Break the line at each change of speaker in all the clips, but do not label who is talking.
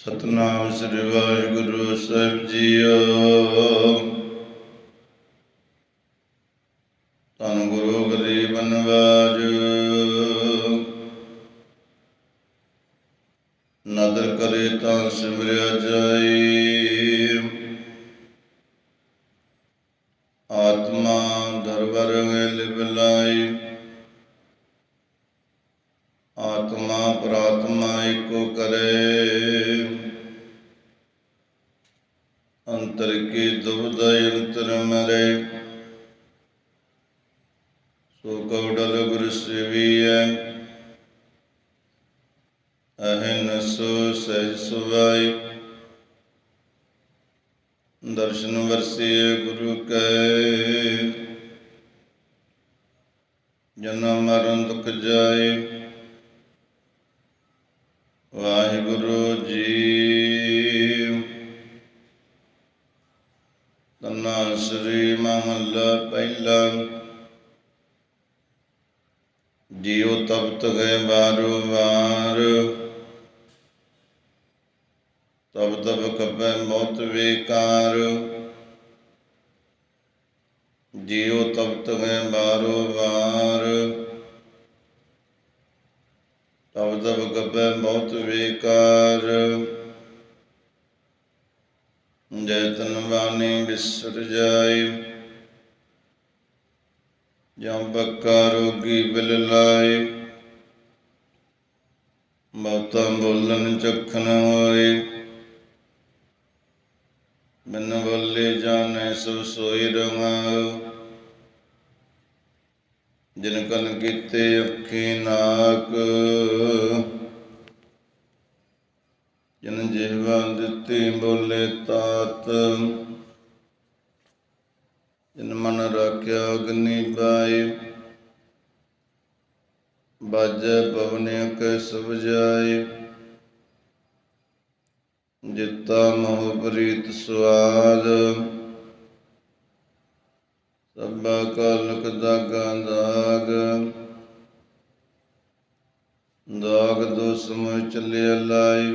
ਸਤਨਾਮ ਸ੍ਰੀ ਵਾਹਿਗੁਰੂ ਸਾਹਿਬ ਜੀਓ। ਧੰਨ ਗੁਰੂ ਗਰੀਬ ਨਵਾਜ। ਨਦਰ ਕਰੇ ਤਾਂ ਸਿਮਰਿਆ ਜਾਈ ਆਤਮਾ ਦਰਬਾਰ ਵੇਲੇ ਬੁਲਾਈ ਆਤਮਾ ਅੰਤਰ ਕੀ ਦੁਬਦਾ ਅੰਤਰ ਮਰੇ। ਸੋ ਕਉਡਲ ਗੁਰ ਸੇਵੀਐ, ਅਹਿਨ ਸੋ ਸਹਿ ਸੁਵਾਈ ਦਰਸ਼ਨ ਵਰਸੀਏ ਗੁਰੂ ਕੈ। ਜਨਮ ਮਰਨ ਦੁਖ ਜਾਏ। ਵਾਹਿਗੁਰੂ ਜੀ ਪਹਿਲਾ ਜੀਉ ਤਪਤ ਗਏ ਬਾਰੋ ਬਾਰ ਤਬ ਤਬ ਕਪੈ ਮੌਤ ਵੇਕਾਰ। ਜੀਉ ਤਪਤ ਗਏ ਬਾਰੋ ਬਾਰ ਤਬ ਤਬ ਕਪੈ ਮੌਤ ਵਿਕਾਰ। ਜੈ ਤਨ ਬਾਣੀ ਬਿਸਰ ਜਾਏ। ਜਾਂ ਬੱਕਾ ਰੋਗੀ ਬਿਲ ਲਾਏ? ਮੌਤਾਂ ਬੋਲਣ ਚਖਣ ਹੋਏ। ਮਨ ਬੋਲੇ ਜਾਣੈ ਸੋ ਸੋਈ ਰਮਾਉ ਜਿਨ ਕਲ ਕੀਤੇ ਅੱਖੀ ਨਾਕ। ਜਿਨ ਜੀਵਾ ਦਿੱਤੀ ਬੋਲੇ ਤਾਤ। ਜਿਨ ਮਨ ਰਾਖਿਆ ਅਗਨੀ ਬਾਈ ਬਾਜੈ ਪਵਨਿ ਕੈ ਸਭ ਜਾਏ ਜਿਤਾ ਮੋਹ ਪ੍ਰੀਤ ਸੁਆਦ, ਸਭਾ ਕਲਕ ਦਾਗਾ ਦਾਗ। ਦਾਗ ਦੁਸਮ ਚੱਲਿਆ ਲਾਈ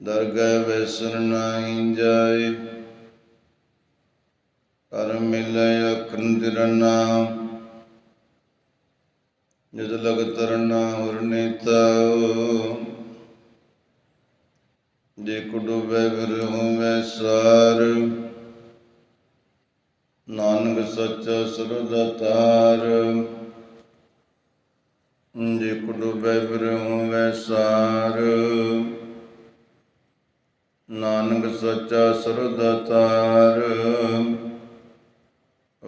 ਦਰਗਹਿ ਵੈਸਨ ਨਾਹੀ ਜਾਏ। ਕਰ ਮਿਲੈ ਅਖੰਡ ਨਾਮ ਜਦ ਲਗ ਤਰਨਾ ਹੁਰਨੇ ਤਾਉ ਜੇ ਕੁਡੁਬੈ ਫਿਰ ਹੋਵੇ ਸਾਰ। ਨਾਨਕ ਸੱਚਾ ਸਰਦਾ ਤਾਰ। ਜੇ ਕੁਡੁਬੈ ਫਿਰ ਹੋਵੇ ਸਾਰ। ਨਾਨਕ ਸੱਚਾ ਸਰਦਾ ਤਾਰ।